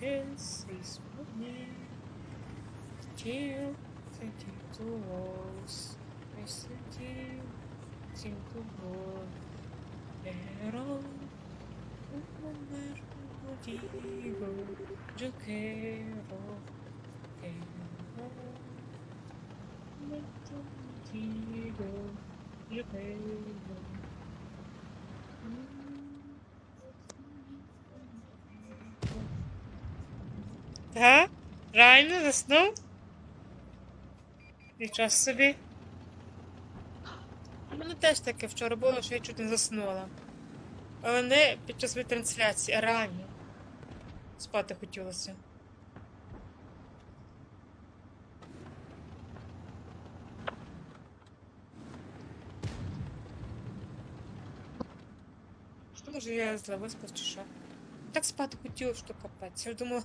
kiss, face me, chill, thinking to walls, missing you, seem to hold, narrow, motivo, yo quiero, quiero, me contigo, yo quiero. Га? Реально заснув? Нічого собі. У мене теж таке вчора було, що я чуть не заснула. Але не під час трансляції, а реально. Спати хотілося. Може я зла виспав чи що? Так спати хотілося, що капець. Я думала,